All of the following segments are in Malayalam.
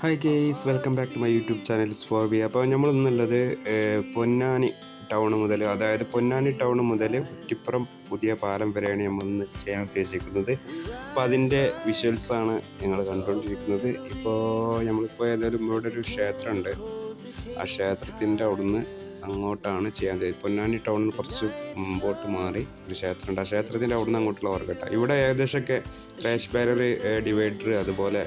Hi guys welcome back to my YouTube channel Swabi അപ്പോൾ നമ്മൾ ഇന്നുള്ളത് പൊന്നാനി ടൗൺ മുതൽ അതായത് പൊന്നാനി ടൗൺ മുതൽ കുറ്റിപ്പുറം പുതിയ പാലം വരെയാണ് നമ്മൾ ഇന്ന് ചെയ്യാൻ ഉദ്ദേശിക്കുന്നത്. അപ്പോൾ അതിന്റെ വിഷ്വൽസാണ് ഞങ്ങൾ കണ്ടുകൊണ്ടിരിക്കുന്നത്. ഇപ്പോൾ നമ്മളിപ്പോൾ ഏതായാലും ഇവിടെ ഒരു ക്ഷേത്രമുണ്ട് ആ ക്ഷേത്രത്തിന്റെ അവിടുന്ന് അങ്ങോട്ടാണ് ചെയ്യാൻ പൊന്നാനി ടൗണിൽ കുറച്ച് മുമ്പോട്ട് മാറി ഒരു ക്ഷേത്രമുണ്ട്. ആ ക്ഷേത്രത്തിന്റെ അവിടുന്ന് അങ്ങോട്ടുള്ള വർക്കട്ട ഇവിടെ ഏകദേശമൊക്കെ ക്രാഷ് ബാരർ ഡിവൈഡർ അതുപോലെ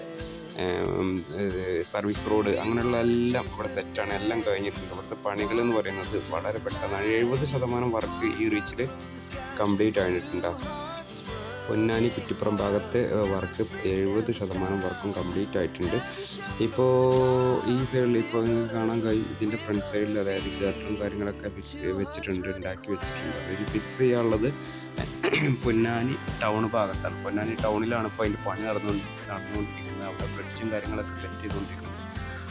സർവീസ് റോഡ് അങ്ങനെയുള്ള എല്ലാം ഇവിടെ സെറ്റാണ് എല്ലാം കഴിഞ്ഞിട്ടുണ്ട്. ഇവിടുത്തെ പണികൾ എന്ന് പറയുന്നത് വളരെ പെട്ടെന്നാണ്. എഴുപത് ശതമാനം വർക്ക് ഈ റീച്ചിൽ കംപ്ലീറ്റ് ആയിട്ടുണ്ടാവും പൊന്നാനി കുറ്റിപ്പുറം ഭാഗത്തെ വർക്ക് എഴുപത് ശതമാനം വർക്കും കംപ്ലീറ്റ് ആയിട്ടുണ്ട്. ഇപ്പോൾ ഈ സൈഡിൽ ഇപ്പോൾ നിങ്ങൾക്ക് കാണാൻ കഴിയും ഇതിന്റെ ഫ്രണ്ട് സൈഡിൽ അതായത് ഗട്ടറും കാര്യങ്ങളൊക്കെ വെച്ച് വെച്ചിട്ടുണ്ട് ഉണ്ടാക്കി വെച്ചിട്ടുണ്ട്. അതിൽ ഫിക്സ് ചെയ്യാനുള്ളത് പൊന്നാനി ടൗൺ ഭാഗത്താണ്. പൊന്നാനി ടൗണിലാണ് ഇപ്പോൾ അതിന്റെ പണി നടന്നുകൊണ്ട് നടന്നുകൊണ്ടിരിക്കുന്നത്. അവിടെ ബ്രിഡ്ജും കാര്യങ്ങളൊക്കെ സെറ്റ് ചെയ്തുകൊണ്ടിരിക്കുന്നത്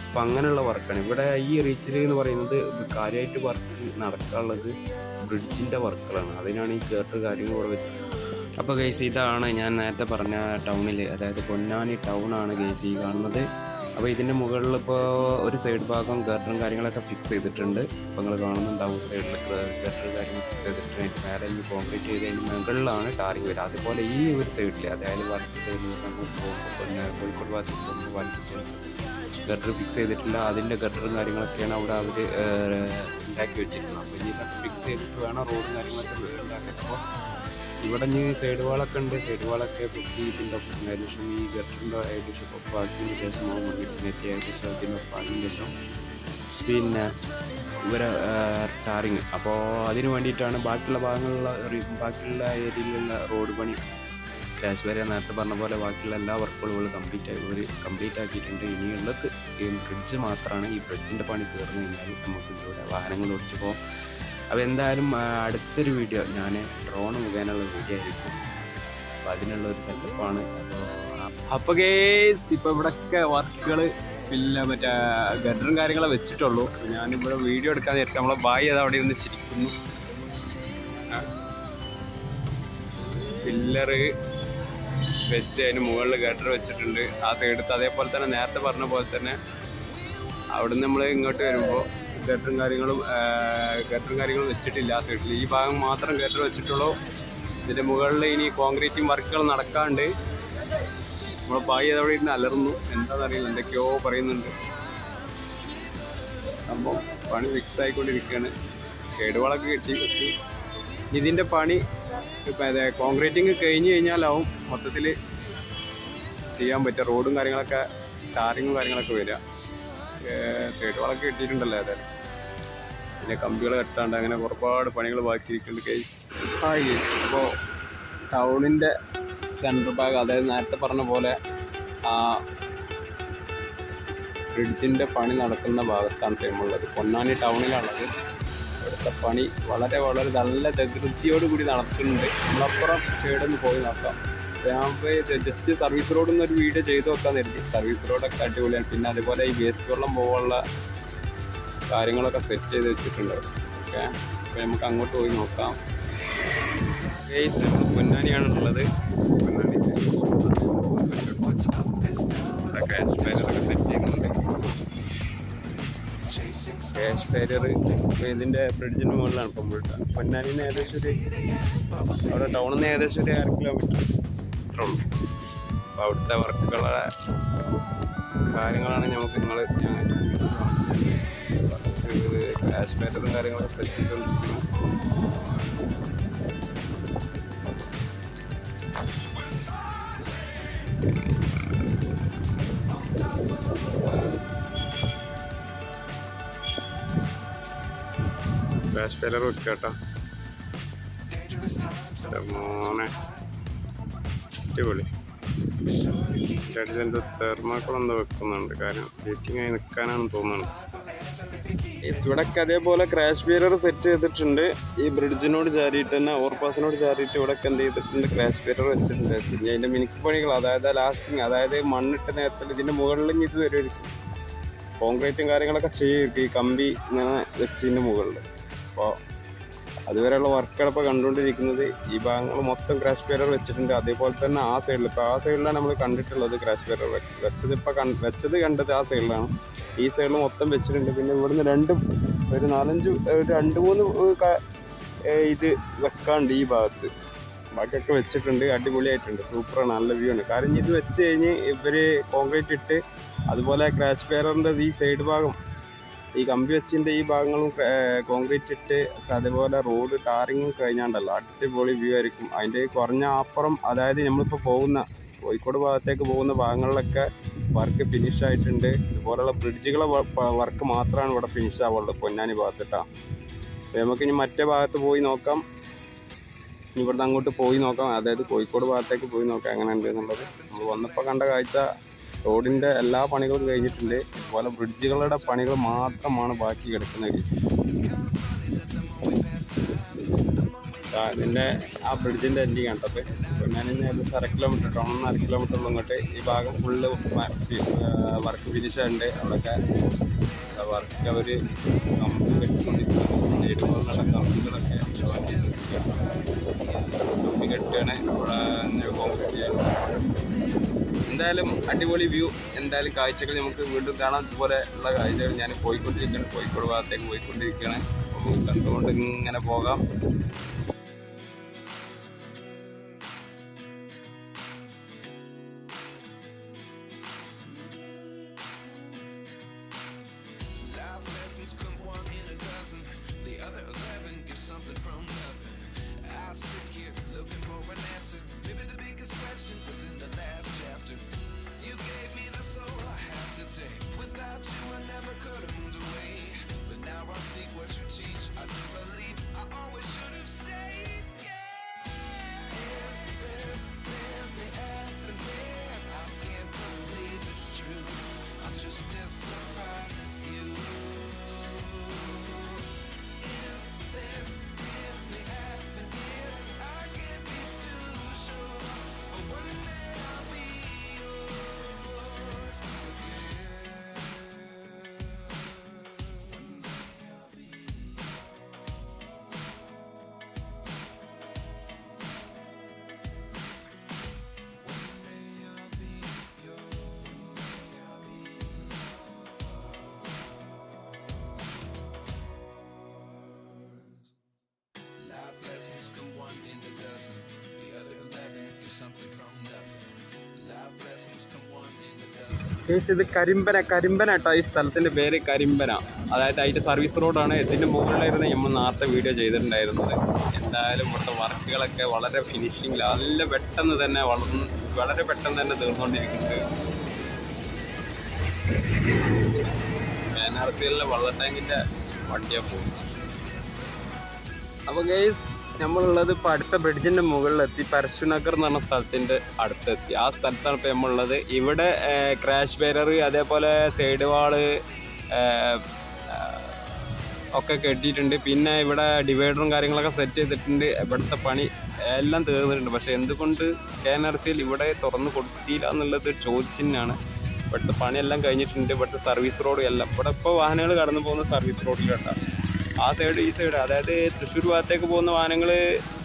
അപ്പോൾ അങ്ങനെയുള്ള വർക്കാണ്. ഇവിടെ ഈ റീച്ചിൽ എന്ന് പറയുന്നത് കാര്യമായിട്ട് വർക്ക് നടക്കാനുള്ളത് ബ്രിഡ്ജിന്റെ വർക്കുകളാണ് അതിനാണ് ഈ കേട്ട് കാര്യങ്ങൾ ഇവിടെ വെച്ചത് അപ്പോൾ ഗൈസ് ഇതാണ് ഞാൻ നേരത്തെ പറഞ്ഞ ടൗണിൽ അതായത് പൊന്നാനി ടൗൺ ആണ് ഗൈസ് ഈ കാണുന്നത്. അപ്പോൾ ഇതിന്റെ മുകളിൽ ഇപ്പോൾ ഒരു സൈഡ് ഭാഗം ഗട്ടറും കാര്യങ്ങളൊക്കെ ഫിക്സ് ചെയ്തിട്ടുണ്ട്. അപ്പോൾ നിങ്ങൾ കാണുന്നുണ്ടാവും സൈഡിൽ ഗട്ടർ കാര്യങ്ങൾ ഫിക്സ് ചെയ്തിട്ടുണ്ട്. മേലെ ഇനി കോൺക്രീറ്റ് ചെയ്തതിന് മുകളിലാണ് ടാറിങ് വരിക. അതുപോലെ ഈ ഒരു സൈഡിൽ അതായത് വലത്ത് സൈഡിൽ കോഴിക്കോട് ഭാഗത്ത് പോകുമ്പോൾ വലത്ത് സൈഡിൽ ഗട്ടർ ഫിക്സ് ചെയ്തിട്ടില്ല. അതിന്റെ ഗട്ടറും കാര്യങ്ങളൊക്കെയാണ് അവിടെ അവർ ഉണ്ടാക്കി വെച്ചിരിക്കുന്നത്. അപ്പോൾ ഇതൊക്കെ ഫിക്സ് ചെയ്തിട്ട് വേണം റോഡും കാര്യങ്ങളൊക്കെ ഉണ്ടാക്കാൻ അപ്പോൾ ഇവിടെ ഇനി സൈഡ് വാളൊക്കെ ഉണ്ട്. സൈഡ് വാളൊക്കെ പൊട്ടിയിട്ടുണ്ട് അപ്പം ഏകദേശം ഈ ഗട്ടറിന്റെ ഏകദേശം ഒപ്പാക്കിയതിന് ശേഷം ആ മുന്നിട്ട് ഏകദേശം അതിന്റെ ഒപ്പാക്കിയതിന് ശേഷം പിന്നെ ഇവരെ ടാറിങ് അപ്പോൾ അതിന് വേണ്ടിയിട്ടാണ് ബാക്കിയുള്ള ഭാഗങ്ങളിലുള്ള ബാക്കിയുള്ള ഏരിയയിലുള്ള റോഡ് പണി. ക്യാഷ് വരെ നേരത്തെ പറഞ്ഞ പോലെ ബാക്കിയുള്ള എല്ലാ വർക്കുകളും കംപ്ലീറ്റ് ആയി ഒരു കംപ്ലീറ്റ് ആക്കിയിട്ടുണ്ട്. ഇനിയുള്ളത് ഈ ബ്രിഡ്ജ് മാത്രമാണ് ഈ ബ്രിഡ്ജിന്റെ പണി തീർന്നു കഴിഞ്ഞാൽ നമുക്ക് ഇതിലൂടെ വാഹനങ്ങൾ ഓടിച്ച് പോകാം. അപ്പോൾ എന്തായാലും അടുത്തൊരു വീഡിയോ ഞാൻ ഡ്രോൺ മുഖേനയുള്ള വീഡിയോ ആയിരിക്കും. അപ്പോൾ അതിനുള്ള ഒരു സെറ്റപ്പാണ് അപ്പോൾ കേസ് ഇപ്പോൾ ഇവിടെയൊക്കെ വർക്കുകൾ പിന്നെ മറ്റേ ഗഡറും കാര്യങ്ങളെ വെച്ചിട്ടുള്ളൂ. ഞാനിവിടെ വീഡിയോ എടുക്കാൻ വിചാരിച്ചു നമ്മളെ ബായി അത് അവിടെ ഇരുന്ന് ചിരിക്കുന്നു. പില്ലറ് വെച്ച് അതിന് മുകളിൽ ഗഡർ വെച്ചിട്ടുണ്ട്. ആ സൈഡത്ത് അതേപോലെ തന്നെ നേരത്തെ പറഞ്ഞ പോലെ തന്നെ അവിടുന്ന് നമ്മൾ ഇങ്ങോട്ട് വരുമ്പോൾ ഗട്ടറും കാര്യങ്ങളും ഗട്ടറും കാര്യങ്ങളും വെച്ചിട്ടില്ല ആ സൈഡിൽ ഈ ഭാഗം മാത്രം ഗട്ടർ വെച്ചിട്ടുള്ളൂ. ഇതിന്റെ മുകളിൽ ഇനി കോൺക്രീറ്റും വർക്കുകൾ നടക്കാണ്ട്. നമ്മളെ ബായി അതവിടെ ഇരുന്ന് അലർന്നു എന്താണെന്നറിയില്ല എന്തൊക്കെയോ പറയുന്നുണ്ട്. സംഭവം പണി ഫിക്സ് ആയിക്കൊണ്ടിരിക്കുകയാണ്. കേടുവളൊക്കെ കിട്ടി. വെച്ചു ഇതിന്റെ പണി ഇപ്പം അതെ കോൺക്രീറ്റിങ് കഴിഞ്ഞ് കഴിഞ്ഞാലാവും മൊത്തത്തിൽ ചെയ്യാൻ പറ്റുക. റോഡും കാര്യങ്ങളൊക്കെ ടാറിങ്ങും കാര്യങ്ങളൊക്കെ വരിക. സൈഡ് വളൊക്കെ കിട്ടിയിട്ടുണ്ടല്ലോ ഏതായാലും. പിന്നെ കമ്പികൾ കെട്ടാണ്ട് അങ്ങനെ ഒരുപാട് പണികൾ ബാക്കിയിരിക്കുന്നുണ്ട് കേസ് ആ കേസ് അപ്പോൾ ടൗണിന്റെ സെൻട്രൽ ഭാഗം അതായത് നേരത്തെ പറഞ്ഞ പോലെ ആ ബ്രിഡ്ജിന്റെ പണി നടക്കുന്ന ഭാഗത്താണ് ടൈമുള്ളത് പൊന്നാനി ടൗണിലാണത്. ഇവിടുത്തെ പണി വളരെ വളരെ നല്ല ധൃതിയോട് കൂടി നടക്കുന്നുണ്ട്. നമ്മളപ്പുറം സൈഡൊന്ന് പോയി നോക്കാം. ജസ്റ്റ് സർവീസ് റോഡിൽ നിന്ന് ഒരു വീഡിയോ ചെയ്ത് നോക്കാൻ കരുതി. സർവീസ് റോഡൊക്കെ അടിപൊളിയാണ്. പിന്നെ അതുപോലെ ഈ വേസ്റ്റ് വെള്ളം പോകാനുള്ള കാര്യങ്ങളൊക്കെ സെറ്റ് ചെയ്ത് വെച്ചിട്ടുണ്ട്. ഓക്കെ അപ്പോൾ നമുക്ക് അങ്ങോട്ട് പോയി നോക്കാം. ഗൈസ് പൊന്നാനിയാണ് ഉള്ളത് പൊന്നാനി. ക്യാഷ് ബാരിയർ ഇതിന്റെ ബ്രിഡ്ജിന്റെ മുകളിലാണ് ഇപ്പം പൊന്നാനിന്ന് ഏകദേശം ഒരു അവിടെ ടൗണിൽ നിന്ന് ഏകദേശം ഒരു അര കിലോമീറ്റർ അത്ര അപ്പോൾ അവിടുത്തെ വർക്കുകളെ കാര്യങ്ങളാണ് നമുക്ക് നിങ്ങൾ ക്യാഷ് ബാരിയറും കാര്യങ്ങളൊക്കെ സെറ്റ് ചെയ്തുകൊണ്ടിരിക്കുന്നത് ക്യാഷ് ഫെയിലർ വെക്കാട്ടോ. കേട്ടോ മോനെ. അടിപൊളി. എന്തോ തെർമാക്കോൾ എന്തോ വെക്കുന്നുണ്ട്. കാരണം സീറ്റിംഗ് ആയി നിൽക്കാനാണെന്ന് തോന്നുന്നുണ്ട് ഇവിടൊക്കെ അതേപോലെ ക്രാഷ് ബിയറർ സെറ്റ് ചെയ്തിട്ടുണ്ട്. ഈ ബ്രിഡ്ജിനോട് ചാരിയിട്ട് തന്നെ ഓവർപാസിനോട് ചാരിയിട്ട് ഇവിടെയൊക്കെ എന്ത് ചെയ്തിട്ടുണ്ട്? ക്രാഷ് ബിയറർ വെച്ചിട്ടുണ്ട്. അതിന്റെ മിനുക്ക് പണികൾ അതായത് ലാസ്റ്റിങ് അതായത് മണ്ണിട്ട് നേരത്തിൽ ഇതിന്റെ മുകളിൽ ഇനി ഇത് വരുമായിരിക്കും കോൺക്രീറ്റും കാര്യങ്ങളൊക്കെ ചെയ്യും ഈ കമ്പി ഇങ്ങനെ വെച്ചതിന്റെ മുകളിൽ അപ്പോൾ അതുവരെയുള്ള വർക്കുകളൊക്കെ കണ്ടുകൊണ്ടിരിക്കുന്നത് ഈ ഭാഗങ്ങൾ മൊത്തം ക്രാഷ് പേരർ വെച്ചിട്ടുണ്ട്. അതേപോലെ തന്നെ ആ സൈഡിൽ ഇപ്പോൾ ആ സൈഡിലാണ് നമ്മൾ കണ്ടിട്ടുള്ളത് ക്രാഷ് പേരർ വെച്ചത് ഇപ്പോൾ വെച്ചത് കണ്ടത് ആ സൈഡിലാണ് ഈ സൈഡിൽ മൊത്തം വെച്ചിട്ടുണ്ട്. പിന്നെ ഇവിടുന്ന് രണ്ട് ഒരു നാലഞ്ച് രണ്ട് മൂന്ന് ഇത് വെക്കാണ്ട് ഈ ഭാഗത്ത്. ബാക്കിയൊക്കെ വെച്ചിട്ടുണ്ട്. അടിപൊളിയായിട്ടുണ്ട്. സൂപ്പറാണ്. നല്ല വ്യൂ ആണ്. കാരണം ഇത് വെച്ച് കഴിഞ്ഞ് ഇവർ കോൺക്രീറ്റ് ഇട്ട് അതുപോലെ ക്രാഷ് പേരറിന്റെ ഈ സൈഡ് ഭാഗം ഈ കമ്പി വെച്ചിന്റെ ഈ ഭാഗങ്ങളും കോൺക്രീറ്റ് ഇട്ട് അതേപോലെ റോഡ് ടാറിങ്ങും കഴിഞ്ഞാണ്ടല്ലോ അടിപൊളി വ്യൂ ആയിരിക്കും. അതിന്റെ കുറഞ്ഞ അപ്പുറം അതായത് നമ്മളിപ്പോൾ പോകുന്ന കോഴിക്കോട് ഭാഗത്തേക്ക് പോകുന്ന ഭാഗങ്ങളിലൊക്കെ വർക്ക് ഫിനിഷ് ആയിട്ടുണ്ട്. ഇതുപോലുള്ള ബ്രിഡ്ജുകളെ വർക്ക് മാത്രമാണ് ഇവിടെ ഫിനിഷ് ആവുള്ളത് പൊന്നാനി ഭാഗത്തിട്ടാണ് നമുക്ക് ഇനി മറ്റേ ഭാഗത്ത് പോയി നോക്കാം. ഇനി ഇവിടുന്ന് അങ്ങോട്ട് പോയി നോക്കാം. അതായത് കോഴിക്കോട് ഭാഗത്തേക്ക് പോയി നോക്കാം. എങ്ങനെ ഉണ്ട് എന്നുള്ളത്. നമ്മൾ വന്നപ്പോൾ കണ്ട കാഴ്ച റോഡിന്റെ എല്ലാ പണികളും കഴിഞ്ഞിട്ടുണ്ട്. അതുപോലെ ബ്രിഡ്ജുകളുടെ പണികൾ മാത്രമാണ് ബാക്കി കിടക്കുന്നത് guys. ആ, ബ്രിഡ്ജിന്റെ എൻഡിങ് കണ്ടത് ഞാൻ ഏകദേശം അര കിലോമീറ്റർ ടൗണിൽ അര കിലോമീറ്റർ ഇങ്ങോട്ട് ഈ ഭാഗം ഫുള്ള് വർക്ക് ഫിനിഷ് ആയിട്ടുണ്ട്. അവിടെയൊക്കെ വർക്ക് അവർ കമ്പി കമ്പികളൊക്കെ കമ്പി കെട്ടുകയാണ്. ഇവിടെ കോൺക്രീറ്റ് എന്തായാലും അടിപൊളി വ്യൂ എന്തായാലും കാഴ്ചകൾ നമുക്ക് വീണ്ടും കാണാം. ഇതുപോലെ ഉള്ള കാഴ്ചകൾ ഞാൻ പോയിക്കൊണ്ടിരിക്കുകയാണ്. കോഴിക്കോട് ഭാഗത്തേക്ക് പോയിക്കൊണ്ടിരിക്കുകയാണ് കണ്ടുകൊണ്ട് ഇങ്ങനെ പോകാം. കേസ് ഇത് കരിമ്പന കരിമ്പന കേട്ടോ ഈ സ്ഥലത്തിന്റെ പേര് കരിമ്പന. അതായത് അതിന്റെ സർവീസ് റോഡാണ്. ഇതിന്റെ മുകളിലായിരുന്നു നമ്മൾ നേരത്തെ വീഡിയോ ചെയ്തിട്ടുണ്ടായിരുന്നത്. എന്തായാലും ഇവിടുത്തെ വർക്കുകളൊക്കെ വളരെ ഫിനിഷിങ്ങിൽ നല്ല പെട്ടെന്ന് തന്നെ വളർന്ന് വളരെ പെട്ടെന്ന് തന്നെ തീർന്നുകൊണ്ടിരിക്കുന്നുണ്ട് എല്ലിലെ വെള്ള ടാങ്കിന്റെ വണ്ടിയാണ് പോകുന്നത് അപ്പോൾ ഗൈസ് നമ്മളുള്ളത് ഇപ്പോൾ അടുത്ത ബ്രിഡ്ജിന്റെ മുകളിലെത്തി പരശുനഗർ എന്ന് പറഞ്ഞ സ്ഥലത്തിന്റെ അടുത്തെത്തി. ആ സ്ഥലത്താണ് ഇപ്പോൾ നമ്മളുള്ളത്. ഇവിടെ ക്രാഷ് ബാരർ അതേപോലെ സൈഡ് വാൾ ഒക്കെ കെട്ടിയിട്ടുണ്ട്. പിന്നെ ഇവിടെ ഡിവൈഡറും കാര്യങ്ങളൊക്കെ സെറ്റ് ചെയ്തിട്ടുണ്ട്. ഇവിടുത്തെ പണി എല്ലാം തീർന്നിട്ടുണ്ട്. പക്ഷേ എന്തുകൊണ്ട് കെ എൻ ആർ സിയിൽ ഇവിടെ തുറന്ന് കൊടുത്തില്ല എന്നുള്ളത് ചോദിച്ചിന്നാണ്. ഇവിടുത്തെ പണിയെല്ലാം കഴിഞ്ഞിട്ടുണ്ട്. ഇവിടുത്തെ സർവീസ് റോഡ് എല്ലാം. ഇവിടെ ഇപ്പോൾ വാഹനങ്ങൾ കടന്നു പോകുന്ന സർവീസ് റോഡിലോട്ടാണ് ആ സൈഡ് ഈ സൈഡ് അതായത് തൃശ്ശൂർ ഭാഗത്തേക്ക് പോകുന്ന വാഹനങ്ങൾ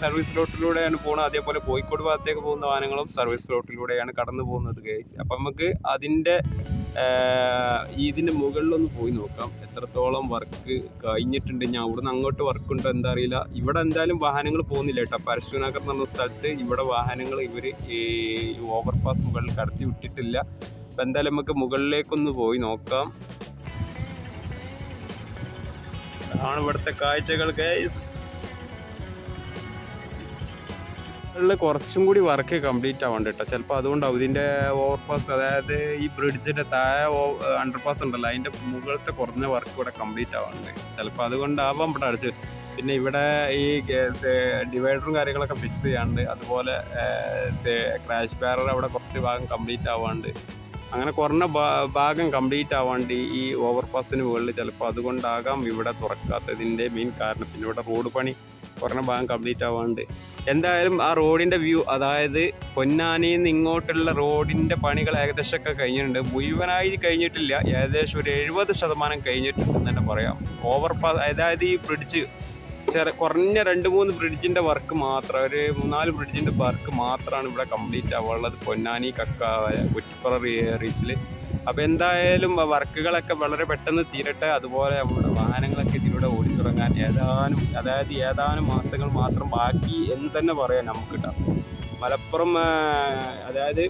സർവീസ് റോട്ടിലൂടെയാണ് പോകുന്നത് അതേപോലെ കോഴിക്കോട് ഭാഗത്തേക്ക് പോകുന്ന വാഹനങ്ങളും സർവീസ് റോട്ടിലൂടെയാണ് കടന്നു പോകുന്നത് കേസ് അപ്പം നമുക്ക് അതിന്റെ ഇതിന്റെ മുകളിലൊന്ന് പോയി നോക്കാം. എത്രത്തോളം വർക്ക് കഴിഞ്ഞിട്ടുണ്ട്. ഞാൻ അവിടുന്ന് അങ്ങോട്ട് വർക്ക് ഉണ്ടോ എന്താ അറിയില്ല. ഇവിടെ എന്തായാലും വാഹനങ്ങൾ പോകുന്നില്ല കേട്ടോ. പരശുനഗർ എന്ന് സ്ഥലത്ത് ഇവിടെ വാഹനങ്ങൾ ഇവർ ഈ ഓവർപാസ് മുകളിൽ കടത്തി വിട്ടിട്ടില്ല. അപ്പം എന്തായാലും നമുക്ക് മുകളിലേക്കൊന്ന് പോയി നോക്കാം. ആണ് ഇവിടുത്തെ കാഴ്ചകൾ ഗൈസ് കുറച്ചും കൂടി വർക്ക് കംപ്ലീറ്റ് ആവണ്ട കേട്ടോ ചിലപ്പോൾ അതുകൊണ്ടാവും ഇതിന്റെ ഓവർപാസ് അതായത് ഈ ബ്രിഡ്ജിന്റെ താഴെ അണ്ടർപാസ് ഉണ്ടല്ലോ അതിന്റെ മുകളിലത്തെ കുറഞ്ഞ വർക്ക് ഇവിടെ കംപ്ലീറ്റ് ആവാണ്ട്. ചിലപ്പോൾ അതുകൊണ്ടാവാം ഇവിടെ അടിച്ച്. പിന്നെ ഇവിടെ ഈ ഡിവൈഡറും കാര്യങ്ങളൊക്കെ ഫിക്സ് ചെയ്യാണ്ട് അതുപോലെ ക്രാഷ് ബാരർ അവിടെ കുറച്ച് ഭാഗം കംപ്ലീറ്റ് ആവാണ്ട്. അങ്ങനെ കുറഞ്ഞ ഭാഗം കംപ്ലീറ്റ് ആവാണ്ട് ഈ ഓവർപാസിന് മുകളിൽ ചിലപ്പോൾ അതുകൊണ്ടാകാം ഇവിടെ തുറക്കാത്തതിന്റെ മെയിൻ കാരണം. പിന്നെ ഇവിടെ റോഡ് പണി കുറഞ്ഞ ഭാഗം കംപ്ലീറ്റ് ആവാണ്ട്. എന്തായാലും ആ റോഡിന്റെ വ്യൂ അതായത് പൊന്നാനിയിൽ നിന്ന് ഇങ്ങോട്ടുള്ള റോഡിന്റെ പണികൾ ഏകദേശമൊക്കെ കഴിഞ്ഞിട്ടുണ്ട്. മുഴുവനായി കഴിഞ്ഞിട്ടില്ല. ഏകദേശം ഒരു എഴുപത് ശതമാനം കഴിഞ്ഞിട്ടുണ്ടെന്ന് തന്നെ പറയാം. ഓവർപാസ് അതായത് ഈ ബ്രിഡ്ജ് ചെറിയ കുറഞ്ഞ രണ്ട് മൂന്ന് ബ്രിഡ്ജിന്റെ വർക്ക് മാത്രം ഒരു മൂന്നാൽ ബ്രിഡ്ജിന്റെ വർക്ക് മാത്രമാണ് ഇവിടെ കംപ്ലീറ്റ് ആവാനുള്ളത്. പൊന്നാനി കക്കായ കുറ്റിപ്പുറ റീച്ചിൽ അപ്പോൾ എന്തായാലും വർക്കുകളൊക്കെ വളരെ പെട്ടെന്ന് തീരട്ടെ. അതുപോലെ നമ്മുടെ വാഹനങ്ങളൊക്കെ ഇതിലൂടെ ഓടിത്തുടങ്ങാൻ ഏതാനും അതായത് ഏതാനും മാസങ്ങൾ മാത്രം ബാക്കി എന്ന് തന്നെ പറയാം നമുക്ക് കേട്ടോ മലപ്പുറം അതായത്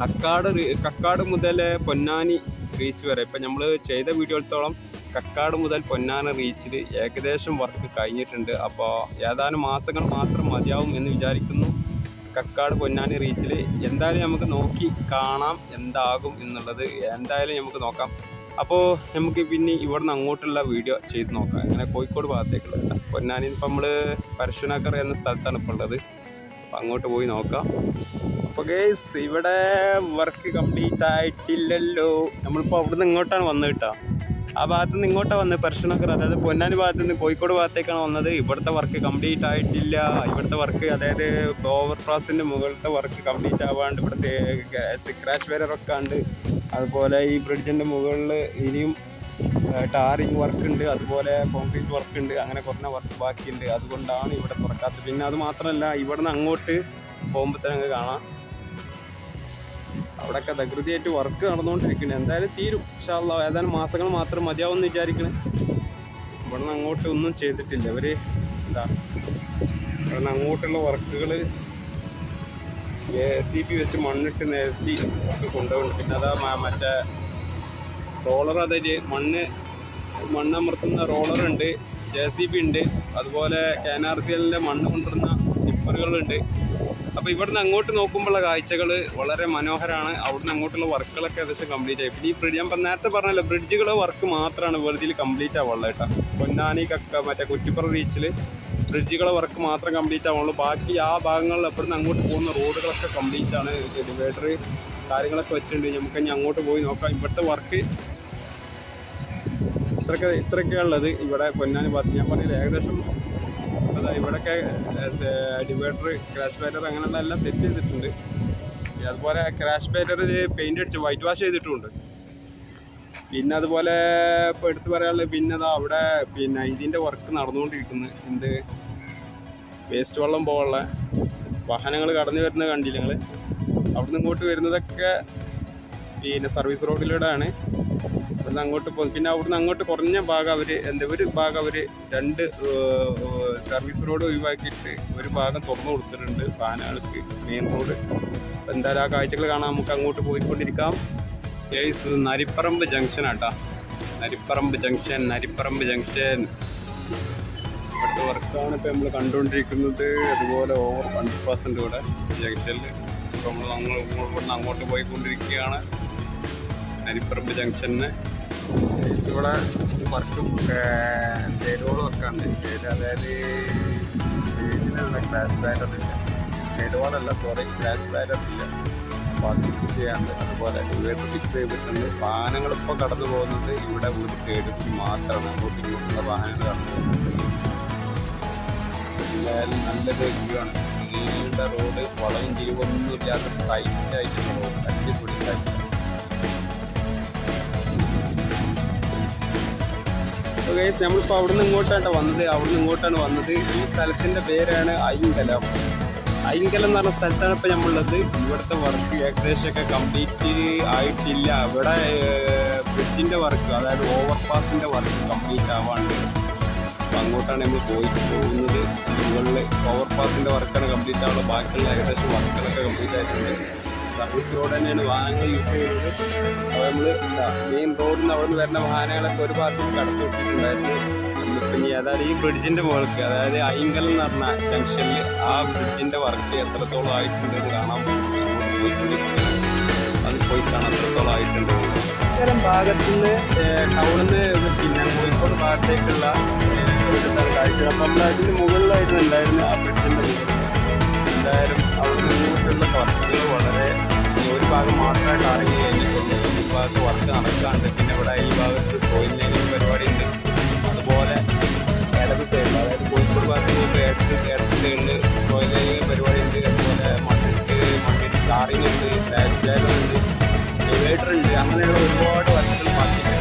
കക്കാട് കക്കാട് മുതൽ പൊന്നാനി റീച്ച് വരെ. ഇപ്പം നമ്മൾ ചെയ്ത വീഡിയോത്തോളം കക്കാട് മുതൽ പൊന്നാന റീച്ചിൽ ഏകദേശം വർക്ക് കഴിഞ്ഞിട്ടുണ്ട്. അപ്പോൾ ഏതാനും മാസങ്ങൾ മാത്രം മതിയാവും എന്ന് വിചാരിക്കുന്നു. കക്കാട് പൊന്നാനി റീച്ചിൽ എന്തായാലും നമുക്ക് നോക്കി കാണാം എന്താകും എന്നുള്ളത് എന്തായാലും നമുക്ക് നോക്കാം. അപ്പോൾ നമുക്ക് പിന്നെ ഇവിടുന്ന് അങ്ങോട്ടുള്ള വീഡിയോ ചെയ്ത് നോക്കാം. അങ്ങനെ കോഴിക്കോട് ഭാഗത്തേക്കുള്ള പൊന്നാനി ഇപ്പം നമ്മൾ പരശുനാക്കർ എന്ന സ്ഥലത്താണ് ഇപ്പോൾ ഉള്ളത്. അപ്പം അങ്ങോട്ട് പോയി നോക്കാം. അപ്പോൾ ഗേസ് ഇവിടെ വർക്ക് കംപ്ലീറ്റ് ആയിട്ടില്ലല്ലോ. നമ്മളിപ്പോൾ അവിടുന്ന് ഇങ്ങോട്ടാണ് വന്നത് കേട്ടോ. ആ ഭാഗത്ത് നിന്ന് ഇങ്ങോട്ടാണ് വന്നത്. പരശുനഗർ അതായത് പൊന്നാനി ഭാഗത്ത് നിന്ന് കോഴിക്കോട് ഭാഗത്തേക്കാണ് വന്നത്. ഇവിടുത്തെ വർക്ക് കംപ്ലീറ്റ് ആയിട്ടില്ല. ഇവിടുത്തെ വർക്ക് അതായത് ഓവർ ക്രോസിന്റെ മുകളിലത്തെ വർക്ക് കംപ്ലീറ്റ് ആവാണ്ട് ഇവിടെ ക്രാഷ് വേരറൊക്കെ ഉണ്ട് അതുപോലെ ഈ ബ്രിഡ്ജിന്റെ മുകളിൽ ഇനിയും ടാറിങ് വർക്ക് ഉണ്ട്. അതുപോലെ കോൺക്രീറ്റ് വർക്ക് ഉണ്ട്. അങ്ങനെ കുറഞ്ഞ വർക്ക് ബാക്കിയുണ്ട്. അതുകൊണ്ടാണ് ഇവിടെ തുറക്കാത്തത്. പിന്നെ അത് മാത്രമല്ല ഇവിടുന്ന് അങ്ങോട്ട് പോകുമ്പോൾ തന്നെ കാണാം. അവിടെയൊക്കെ തകൃതിയായിട്ട് വർക്ക് നടന്നുകൊണ്ടിരിക്കുന്നത് എന്തായാലും തീരും. ഇൻഷാല്ലാ ഏതാനും മാസങ്ങൾ മാത്രം മതിയാവുമെന്ന് വിചാരിക്കണേ. ഇവിടുന്ന് അങ്ങോട്ട് ഒന്നും ചെയ്തിട്ടില്ല. അവർ എന്താ ഇവിടെ നിന്ന് അങ്ങോട്ടുള്ള വർക്കുകൾ എ സി പി വെച്ച് മണ്ണിട്ട് നിരത്തി കൊണ്ടുപോകണം. പിന്നെ അതാ മറ്റേ റോളർ അതായത് മണ്ണ് മണ്ണമർത്തുന്ന റോളറുണ്ട് ജെ സി ബി ഉണ്ട് അതുപോലെ കെ എൻ ആർ സി എല്ലിന്റെ മണ്ണ് കൊണ്ടുവരുന്ന ടിപ്പറുകളുണ്ട് അപ്പോൾ ഇവിടുന്ന് അങ്ങോട്ട് നോക്കുമ്പോഴുള്ള കാഴ്ചകൾ വളരെ മനോഹരമാണ് അവിടുന്ന് അങ്ങോട്ടുള്ള വർക്കുകളൊക്കെ ഏകദേശം കംപ്ലീറ്റ് ആയി. പിന്നെ ഈ ബ്രിഡ്ജ് ഞാൻ നേരത്തെ പറഞ്ഞല്ലോ ബ്രിഡ്ജുകളെ വർക്ക് മാത്രമാണ് വെറുതെ കംപ്ലീറ്റ് ആവുള്ളത് കേട്ടോ. പൊന്നാനി കക്ക മറ്റേ കുറ്റിപ്പുറ ബീച്ചിൽ ബ്രിഡ്ജുകളെ വർക്ക് മാത്രം കംപ്ലീറ്റ് ആവുള്ളൂ ബാക്കി ആ ഭാഗങ്ങളിൽ എപ്പോഴും അങ്ങോട്ട് പോകുന്ന റോഡുകളൊക്കെ കംപ്ലീറ്റ് ആണ്. ഡിവൈഡർ കാര്യങ്ങളൊക്കെ വെച്ചിട്ടുണ്ട്. നമുക്ക് ഇനി അങ്ങോട്ട് പോയി നോക്കാം. ഇവിടുത്തെ വർക്ക് ഇത്രയൊക്കെ ഇത്രയൊക്കെയാണുള്ളത് ഇവിടെ പൊന്നാനി ഭാഗത്ത് ഞാൻ പറഞ്ഞില്ല ഏകദേശം ഇവിടെയൊക്കെ ഡിവൈഡർ ക്രാഷ് ബാറ്റർ അങ്ങനെയുള്ള എല്ലാം സെറ്റ് ചെയ്തിട്ടുണ്ട് അതുപോലെ ക്രാഷ് ബാറ്റർ പെയിന്റ് അടിച്ച് വൈറ്റ് വാഷ് ചെയ്തിട്ടുമുണ്ട്. പിന്നെ അതുപോലെ ഇപ്പോൾ എടുത്തു പറയാനുള്ളത് പിന്നെ അതാ അവിടെ പിന്നെ ഇതിന്റെ വർക്ക് നടന്നുകൊണ്ടിരിക്കുന്നു. എന്ത് വേസ്റ്റ് വെള്ളം പോകാനുള്ള വാഹനങ്ങൾ കടന്നു വരുന്നത് കണ്ടില്ല ഞങ്ങൾ അവിടുന്ന് ഇങ്ങോട്ട് വരുന്നതൊക്കെ പിന്നെ സർവീസ് റോഡിലൂടെയാണ് ഇവിടുന്ന് അങ്ങോട്ട് പോകും പിന്നെ അവിടുന്ന് അങ്ങോട്ട് കുറഞ്ഞ ഭാഗം അവർ എന്താ ഒരു ഭാഗം അവർ രണ്ട് സർവീസ് റോഡ് ഒഴിവാക്കിയിട്ട് ഒരു ഭാഗം തുറന്നു കൊടുത്തിട്ടുണ്ട് പാനകൾക്ക് മെയിൻ റോഡ് എന്തായാലും ആ കാഴ്ചകൾ കാണാൻ നമുക്ക് അങ്ങോട്ട് പോയിക്കൊണ്ടിരിക്കാം. ഏയ്സ് നരിപ്പറമ്പ് ജംഗ്ഷൻ ആട്ടാ. നരിപ്പറമ്പ് ജംഗ്ഷൻ നരിപ്പറമ്പ് ജംഗ്ഷൻ ഇവിടുത്തെ വർക്കാണ് ഇപ്പോൾ നമ്മൾ കണ്ടുകൊണ്ടിരിക്കുന്നത്. അതുപോലെ ഓവർ ഹൺഡ്രഡ് പെർസെന്റ് ഇവിടെ ജംഗ്ഷനിൽ ഇപ്പോൾ നമ്മൾ അങ്ങോട്ട് അങ്ങോട്ട് പോയിക്കൊണ്ടിരിക്കുകയാണ്. നരിപ്പറമ്പ് ജംഗ്ഷനിൽ ഇവിടെ വർക്കും സൈഡുകളും ഒക്കെ ഉണ്ട്. സേൽ അതായത് ഇതിനുള്ള ക്ലാസ് ബാറ്റർ ഇല്ല. സൈഡ് വാളല്ല സോറി ക്ലാസ് ബാറ്റർ ഇല്ല. അപ്പോൾ അത് ഫിക്സ് ചെയ്യാണ്ട് അതുപോലെ ഇവിടെ ഫിക്സ് ചെയ്തിട്ടുണ്ട്. വാഹനങ്ങളിപ്പോൾ കടന്നു പോകുന്നത് ഇവിടെ ഒരു സൈഡിൽ മാത്രമാണ്. അങ്ങോട്ടും ഇങ്ങോട്ടുള്ള വാഹനങ്ങൾ കടന്നു എന്തായാലും നല്ലൊരു വ്യൂ ആണ്. നീണ്ട റോഡ് വളവും തിരിവൊന്നും ഇല്ലാത്ത ടൈറ്റായിട്ടുള്ള റോഡ് അടിപൊളി ഗൈസ് നമ്മളിപ്പോൾ അവിടുന്ന് ഇങ്ങോട്ടാണ് വന്നത്. അവിടുന്ന് ഇങ്ങോട്ടാണ് വന്നത്. ഈ സ്ഥലത്തിന്റെ പേരാണ് അയിങ്കലം. അയിങ്കലം എന്ന് പറഞ്ഞ സ്ഥലത്താണ് ഇപ്പോൾ നമ്മളുള്ളത്. ഇവിടുത്തെ വർക്ക് ഏകദേശമൊക്കെ കംപ്ലീറ്റ് ആയിട്ടില്ല. ഇവിടെ ബ്രിഡ്ജിന്റെ വർക്ക് അതായത് ഓവർ പാസിന്റെ വർക്ക് കംപ്ലീറ്റ് ആവാണ്ട് അപ്പം അങ്ങോട്ടാണ് നമ്മൾ പോയിട്ട് പോകുന്നത്. മുകളിൽ ഓവർ പാസിന്റെ വർക്കാണ് കംപ്ലീറ്റ് ആവുള്ളത് ബാക്കിയുള്ള ഏകദേശം വർക്കുകളൊക്കെ കംപ്ലീറ്റ് ആയിട്ടുണ്ട്. സർവീസ് റോഡ് തന്നെയാണ് വാഹനങ്ങൾ യൂസ് ചെയ്യുന്നത് അപ്പോൾ നമ്മൾ മെയിൻ റോഡിൽ നിന്ന് അവിടെ നിന്ന് വരുന്ന വാഹനങ്ങളൊക്കെ ഒരു ഭാഗത്തും കടത്തി വിട്ടിട്ടുണ്ടായിരുന്നു. നമ്മളിപ്പോൾ ഇനി അതായത് ഈ ബ്രിഡ്ജിന്റെ മുകൾക്ക് അതായത് അയിങ്കൽ എന്ന് പറഞ്ഞ ജംഗ്ഷനിൽ ആ ബ്രിഡ്ജിന്റെ വർക്ക് എത്രത്തോളം ആയിട്ടുണ്ട് എന്ന് കാണാൻ പോയിട്ടുണ്ട്. അത് പോയി കാണാൻ എത്രത്തോളം ആയിട്ടുണ്ട്. ഇത്തരം ഭാഗത്തുനിന്ന് ടൗണിൽ നിന്ന് പിന്നെ കോഴിക്കോട് ഭാഗത്തേക്കുള്ള കാഴ്ച അപ്പം നമ്മൾ അതിന് മുകളിലായിരുന്നു ആ ബ്രിഡ്ജിന്റെ എന്തായാലും നിന്നുള്ള വർക്കുകൾ വളരെ ഒരു ഭാഗം മാത്രമായിട്ട് അറിഞ്ഞു കഴിഞ്ഞിട്ടുണ്ട് ഈ ഭാഗത്ത് വർക്ക് നടക്കാണ്ട് പിന്നെ ഇവിടെ ഈ ഭാഗത്ത് സോയിൽ ലൈനിങ് പരിപാടി ഉണ്ട് അതുപോലെ ഇടത് സൈഡിൽ അതായത് കോഴിക്കോട് ഭാഗത്ത് പോകുമ്പോൾ ഇടത് സൈഡ് ഇടത് സൈഡിൽ സോയിൽ ലൈനിങ് പരിപാടി ഉണ്ട് അതുപോലെ മണ്ണിട്ട് മണ്ണിട്ട് ടാറിങ് ഉണ്ട് ഉണ്ട് ഡിവൈഡർ ഉണ്ട് അങ്ങനെയുള്ള ഒരുപാട് വർക്കുകൾ